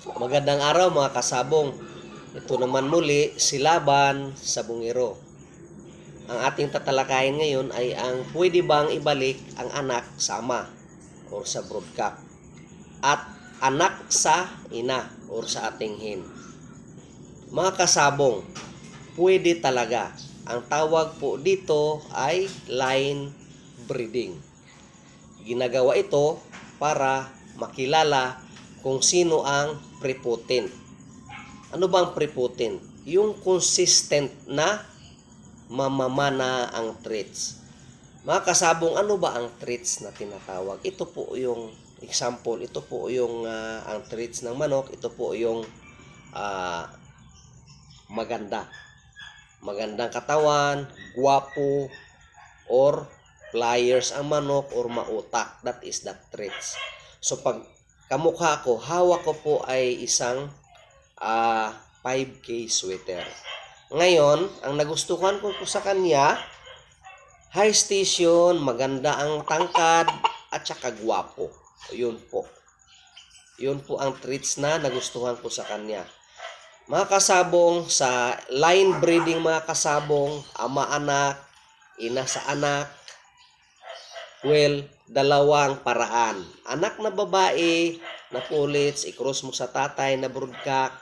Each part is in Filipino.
Magandang araw mga kasabong. Ito naman muli si Laban sa Bungiro. Ang ating tatalakayin ngayon ay ang pwede bang ibalik ang anak sa ama o sa broodcock at anak sa ina o sa ating hen. Mga kasabong, pwede talaga. Ang tawag po dito ay line breeding. Ginagawa ito para makilala kung sino ang prepotent. Ano bang prepotent? Yung consistent na mamamana ang traits. Mga kasabong, ano ba ang traits na tinatawag? Ito po yung example, ito po yung ah, ang traits ng manok, ito po yung ah, maganda. Magandang katawan, guwapo, or pliers ang manok or mautak. That is the traits. So pag kamukha ko, hawak ko po ay isang ah 5K sweater. Ngayon, ang nagustuhan ko po sa kanya, high station, maganda ang tangkad, at saka gwapo. Yun po. Yun po ang traits na nagustuhan ko sa kanya. Mga kasabong, sa line breeding mga kasabong, ama-anak, ina sa anak, well, dalawang paraan. Anak na babae, na pulits, i-cross mo sa tatay na broodcock,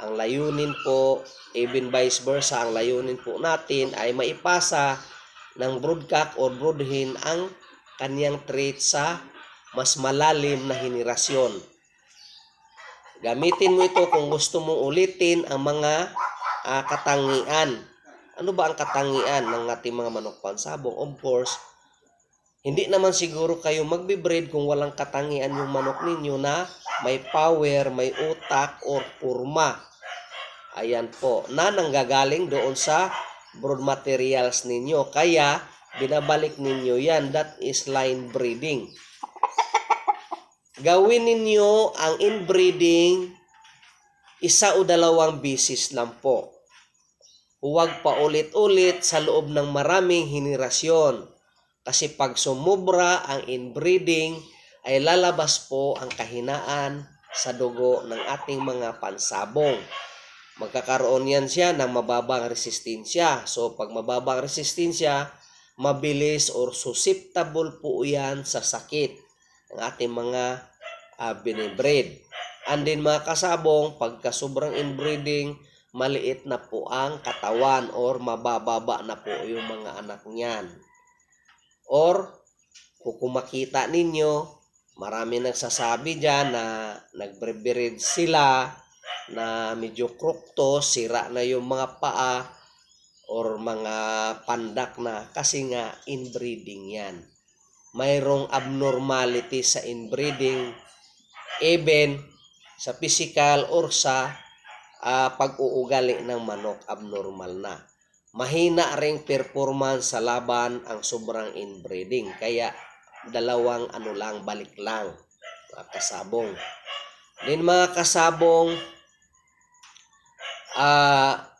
ang layunin po, even vice versa, ang layunin po natin ay maipasa ng broodcock or broodhen ang kanyang trait sa mas malalim na henerasyon. Gamitin mo ito kung gusto mong ulitin ang mga ah, katangian. Ano ba ang katangian ng ating mga manok pansabong? Of course, hindi naman siguro kayo magbe-breed kung walang katangian yung manok ninyo na may power, may utak, or purma. Ayan po, na nanggagaling doon sa brood materials ninyo. Kaya, binabalik ninyo yan. That is line breeding. Gawin ninyo ang inbreeding isa o dalawang bisis lang po. Huwag pa ulit-ulit sa loob ng maraming henerasyon. Kasi pag sumubra ang inbreeding, ay lalabas po ang kahinaan sa dugo ng ating mga pansabong. Magkakaroon yan siya ng mababang resistensya. So pag mababang resistensya, mabilis or susceptible po yan sa sakit ng ating mga uh, binibreed. And then mga kasabong, pagka sobrang inbreeding, maliit na po ang katawan or mabababa na po yung mga anak niyan. Or, kung makita ninyo, marami nagsasabi dyan na nagbre-breed sila na medyo krukto, sira na yung mga paa or mga pandak na kasi nga inbreeding yan. Mayroong abnormality sa inbreeding even sa physical or sa ah, pag-uugali ng manok abnormal na. Mahina ring performance sa laban ang sobrang inbreeding. Kaya dalawang ano lang, balik lang. Mga kasabong. Then mga kasabong, ah,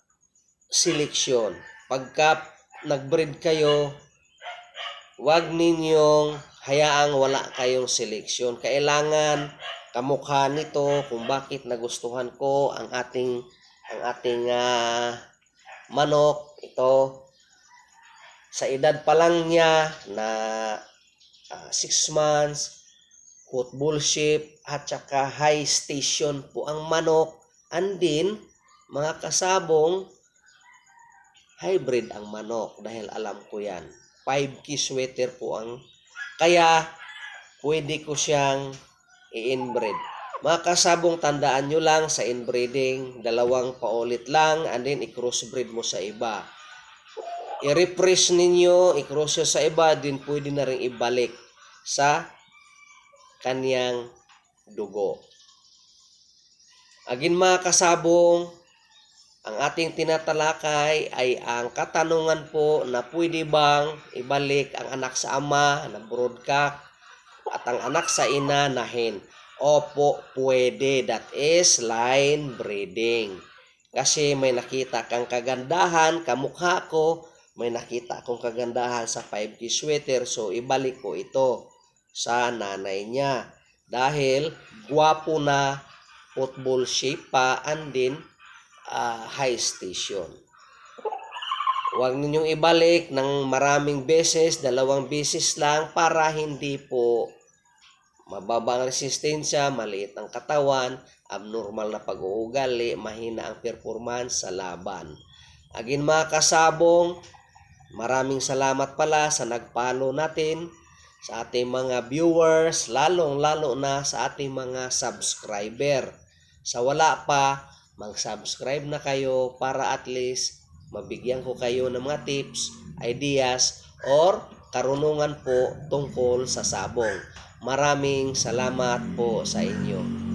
seleksyon. Pagka nag-breed kayo, wag ninyong hayaang wala kayong seleksyon. Kailangan kamukha nito kung bakit nagustuhan ko ang ating ang ating ah, manok ito. Sa edad pa lang niya na 6 months foot bullship at saka high station po ang manok. And then mga kasabong hybrid ang manok dahil alam ko yan. 5 key sweater po ang kaya pwede ko siyang i-inbreed. Mga kasabong tandaan nyo lang sa inbreeding, dalawang paulit lang and then i-crossbreed mo sa iba. I-refresh ninyo, i-cross sa iba, din pwede na rin ibalik sa kaniyang dugo. Agin mga kasabong, ang ating tinatalakay ay ang katanungan po na pwede bang ibalik ang anak sa ama na broodcock at ang anak sa ina na hen. Opo, pwede. That is line breeding. Kasi may nakita kang kagandahan, kamukha ko, may nakita akong kagandahan sa 5K sweater, so ibalik ko ito sa nanay niya. Dahil gwapo na football shape pa and then ah, high station. Huwag ninyong ibalik ng maraming beses, dalawang beses lang para hindi po mababa ang resistensya, maliit ang katawan, abnormal na pag-uugali, mahina ang performance sa laban. Again mga kasabong, maraming salamat pala sa nagpalo natin, sa ating mga viewers, lalong-lalo na sa ating mga subscriber. Sa wala pa, mag-subscribe na kayo para at least mabigyan ko kayo ng mga tips, ideas, or karunungan po tungkol sa sabong. Maraming salamat po sa inyo.